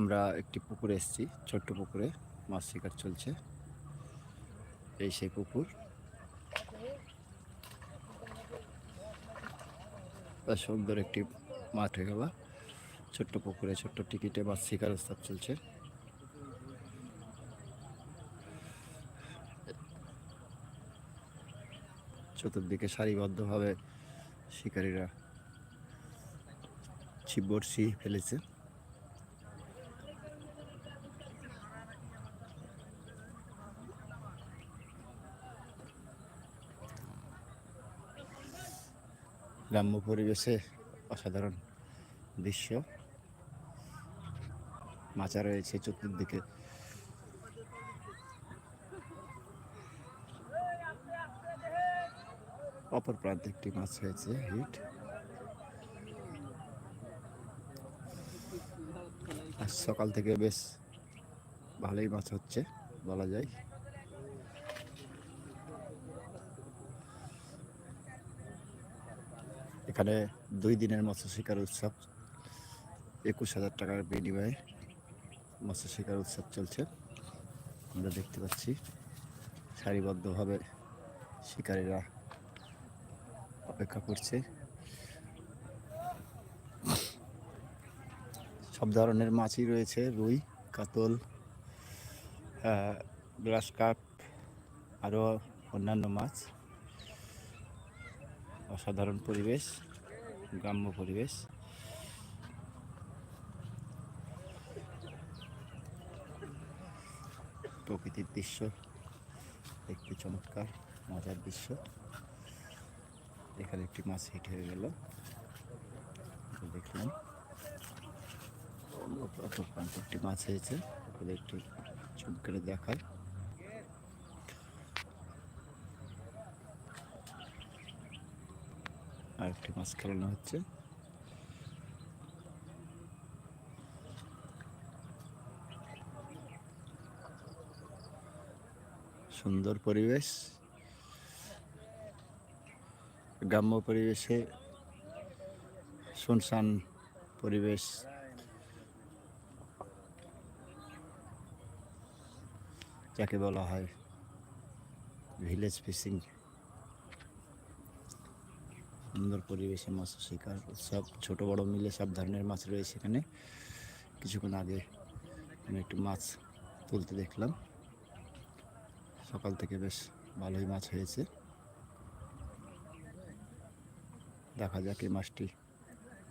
আমরা একটি পুকুরে এসেছি, ছোট্ট পুকুরে মাছ শিকার চলছে। এই সেই পুকুর। সুন্দর একটি মাঠ হয়ে গেল। ছোট্ট পুকুরে ছোট্ট টিকিটে মাছ শিকার উৎসব চলছে। চতুর্দিকে সারিবদ্ধভাবে শিকারীরা বড়শি ফেলেছে। গ্রাম্য পরিবেশে অসাধারণ দৃশ্য। মাচা রয়েছে চতুর্দিকে। অপর প্রান্তে একটি মাছ হয়েছে হিট। আজ সকাল থেকে বেশ ভালোই মাছ হচ্ছে, বলা যায়। এখানে দুই দিনের মৎস্য শিকার উৎসব, একুশ হাজার টাকার বিনিময়ে মৎস্য শিকার উৎসব চলছে। আমরা দেখতে পাচ্ছি সারিবদ্ধভাবে শিকারীরা অপেক্ষা করছে। সব ধরনের মাছই রয়েছে, রুই, কাতল গ্লাস কাপ, আরও অন্যান্য মাছ। অসাধারণ পরিবেশ, গ্রাম্য পরিবেশ। প্রকৃতির দৃশ্য, দেখতে চমৎকার, মজার দৃশ্য। এখানে একটি মাছ হিট হয়ে গেল। দেখলাম। একটি মাছ হয়েছে একটু চুপ করে দেখায় আর একটি মাছ খেলানো হচ্ছে। সুন্দর পরিবেশ। গ্রাম্য পরিবেশে শুনশান পরিবেশ। যাকে বলা হয় ভিলেজ ফিশিং সুন্দর পরিবেশে মাছ শিকার, সব ছোট বড় মিলে সব ধরনের মাছ রয়েছে এখানে। কিছুক্ষণ আগে আমি একটু মাছ তুলতে দেখলাম। সকাল থেকে বেশ ভালোই মাছ হয়েছে। দেখা যাক এই মাছটি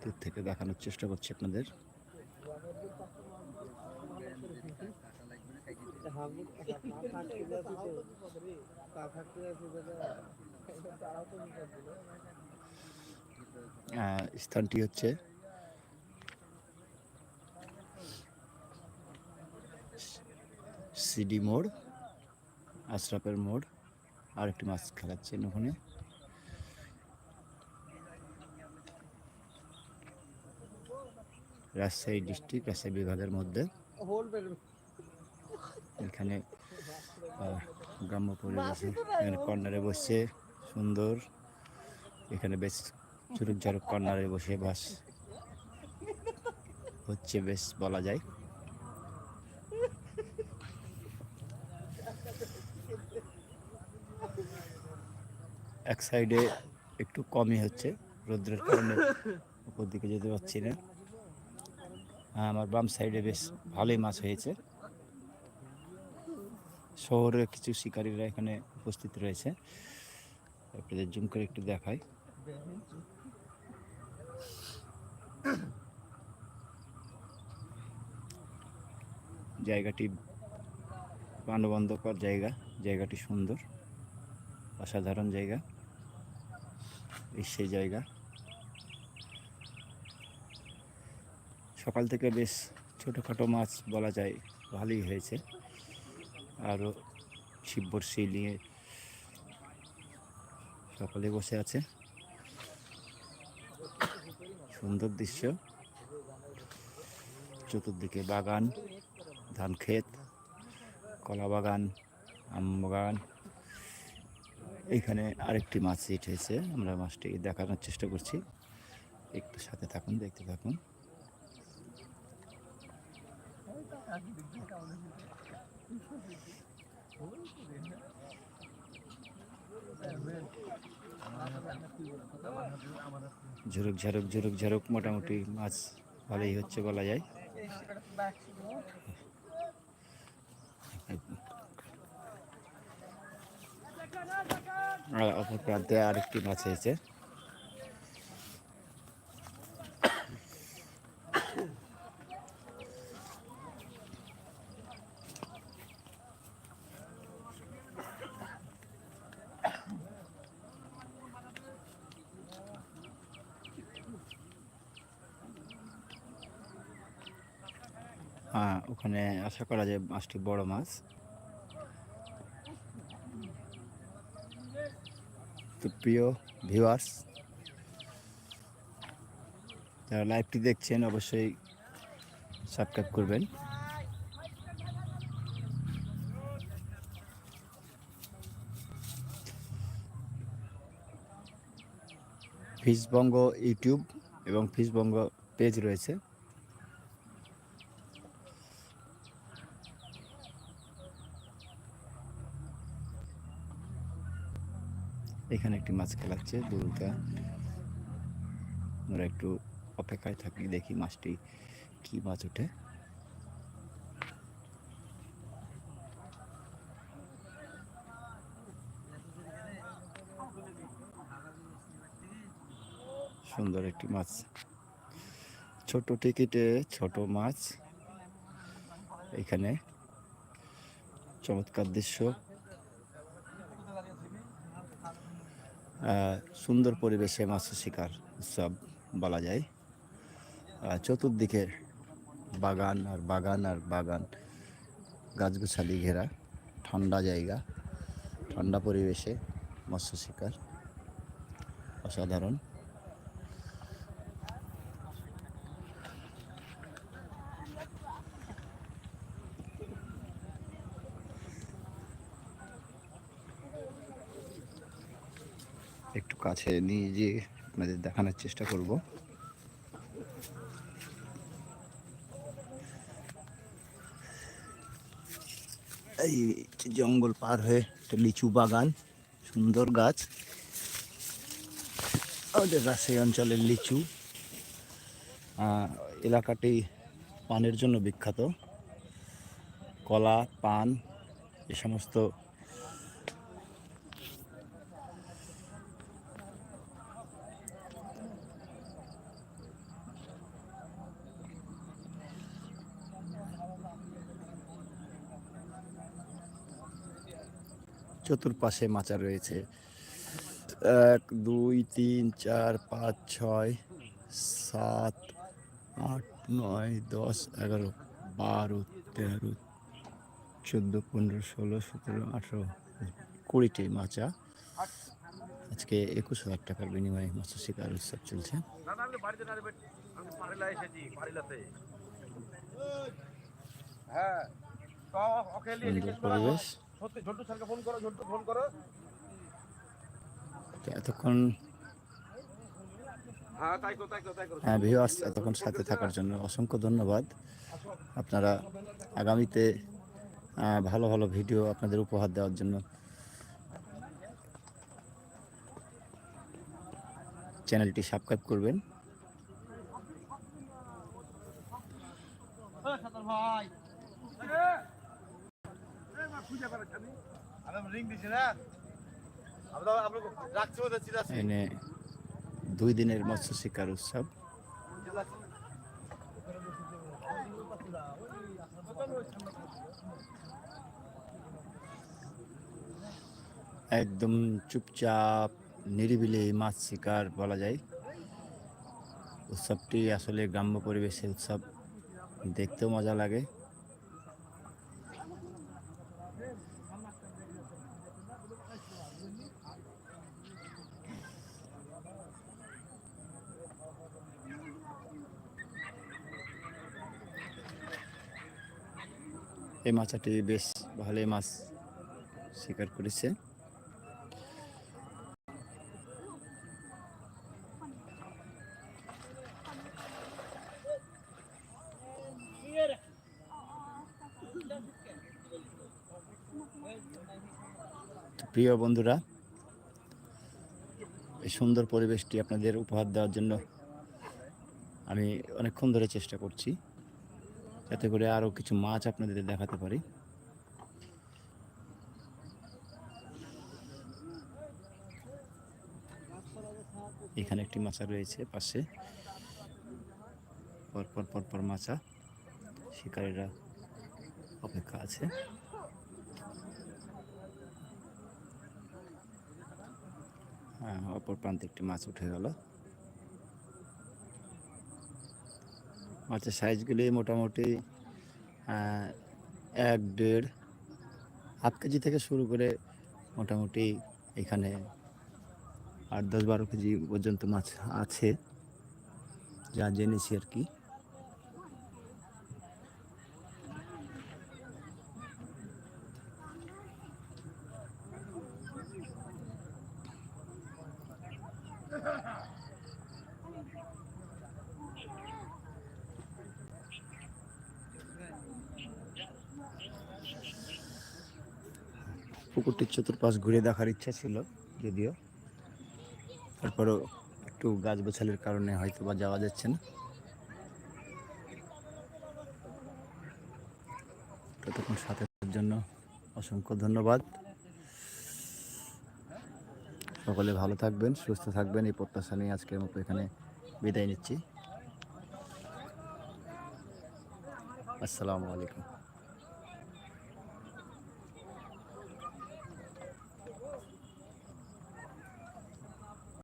দূর থেকে দেখানোর চেষ্টা করছি আপনাদের। স্থানটি হচ্ছে সিডি মোড়, আশরাফের মোড় আর একটি মাছ খেলাচ্ছেন ওখানে। রাজশাহী ডিস্ট্রিক্ট, রাজশাহী বিভাগের মধ্যে। এখানে গ্রাম্য পরিবেশে, এখানে কর্নারে বসে সুন্দর, এখানে বেশ চুরুক ঝাড়ুক কর্নারে বসে বাস। হচ্ছে বেশ বলা যায়। এক সাইডে একটু কমই হচ্ছে, রৌদ্রের কারণে উপর দিকে যেতে পারছি না। আর আমার বাম সাইডে বেশ ভালোই মাছ হয়েছে। শহরের কিছু শিকারীরা এখানে উপস্থিত রয়েছে। আপনাদের জুম করে একটু দেখাই। জায়গাটি প্রাণবন্ধকর জায়গা, জায়গাটি সুন্দর, অসাধারণ জায়গা এই সেই জায়গা। সকাল থেকে বেশ ছোটোখাটো মাছ বলা যায়, ভালোই হয়েছে। আরও শিববর্ষি নিয়ে সকলে বসে আছে। সুন্দর দৃশ্য। চতুর্দিকে বাগান, ধান ক্ষেত, কলা বাগান, আম বাগান। এইখানে আরেকটি মাছ সিট হয়েছে আমরা মাছটি দেখানোর চেষ্টা করছি। একটু সাথে থাকুন, দেখতে থাকুন। ঝুরুক ঝারুক ঝুরুক ঝারুক, মোটামুটি মাছ ভালোই হচ্ছে বলা যায়। অপর প্রান্তে আরেকটি মাছ হয়েছে ওখানে আশা করা যায় মাছটি বড় মাছ। তো প্রিয় ভিউয়ার্স যারা লাইভটি দেখছেন, অবশ্যই সাবস্ক্রাইব করবেন। ফিসবঙ্গ ইউটিউব এবং ফিসবঙ্গ পেজ রয়েছে। এখানে একটি মাছ খেলাচ্ছে দুলটা আমরা একটু অপেক্ষায় থাকি, দেখি মাছটি কি মাছ ওঠে। সুন্দর একটি মাছ। ছোট টিকিটে ছোট মাছ। এখানে চমৎকার দৃশ্য। সুন্দর পরিবেশে মাছ শিকার উৎসব বলা যায়। চতুর্দিকে বাগান আর বাগান আর বাগান, গাছগুছালি ঘেরা, ঠান্ডা জায়গা, ঠান্ডা পরিবেশে মৎস্য শিকার অসাধারণ একটু কাছে নিয়ে গিয়ে আপনাদের দেখানোর চেষ্টা করব। এই জঙ্গল পার হয়ে একটা লিচু বাগান, সুন্দর গাছ। আমাদের রাজশাহী অঞ্চলের লিচু। এলাকাটি পানের জন্য বিখ্যাত। কলা, পান, এ সমস্ত চতুর্পাশে মাচা রয়েছে। এক দুই তিন চার পাঁচ ছয় সাত আট নয় দশ এগারো বারো তেরো চোদ্দ পনেরো ষোলো সতেরো আঠেরো কুড়িটি মাচা। আজকে একুশ হাজার টাকার বিনিময়ে মৎস্য শিকার উৎসব চলছে। হ্যাঁ পরিবেশ। ঝন্টু স্যারকে ফোন করো ঝন্টু ফোন করো। এতক্ষণ হ্যাঁ হ্যাঁ এতক্ষণ সাথে থাকার জন্য অসংখ্য ধন্যবাদ। আপনারা আগামীতে ভালো ভালো ভিডিও আপনাদের উপহার দেওয়ার জন্য চ্যানেলটি সাবস্ক্রাইব করবেন। খুঁজে পাচ্ছি আমি আমি রিং দিছি না আমি তো আপনাকে রাখছি ওদের চিরাছি এনে দুই দিনের মৎস্য শিকার উৎসব। একদম চুপচাপ, নিরিবিলি মাছ শিকার বলা যায়। উৎসবটি আসলে গ্রাম্য পরিবেশে উৎসব। দেখতেও মজা লাগে। এই মাছটি বেশ ভালোই মাছ শিকার করেছে। প্রিয় বন্ধুরা, এই সুন্দর পরিবেশটি আপনাদের উপহার দেওয়ার জন্য আমি অনেকক্ষণ ধরে চেষ্টা করছি। যাতে করে আরও কিছু মাছ আপনাদের দেখাতে পারি। এখানে একটি মাছা রয়েছে পাশে। পরপর পরপর মাছা। শিকারীরা অপেক্ষা আছে। হ্যাঁ অপর প্রান্তে একটি মাছ উঠে গেল। মাছের সাইজগুলি মোটামুটি এক দেড়, হাফ কেজি থেকে শুরু করে মোটামুটি এখানে আট দশ বারো কেজি পর্যন্ত মাছ আছে, যা জেনেছি আর কি। পুকুরটির চতুর্পাশ ঘুরে দেখার ইচ্ছা ছিল, যদিও। তারপরেও একটু গাছ গোছালের কারণে হয়তো বা যাওয়া যাচ্ছে না। ততক্ষণ সাথে জন্য অসংখ্য ধন্যবাদ। সকলে ভালো থাকবেন, সুস্থ থাকবেন। এই প্রত্যাশা নিয়ে আজকের মতো এখানে বিদায় নিচ্ছি। আসসালামু আলাইকুম।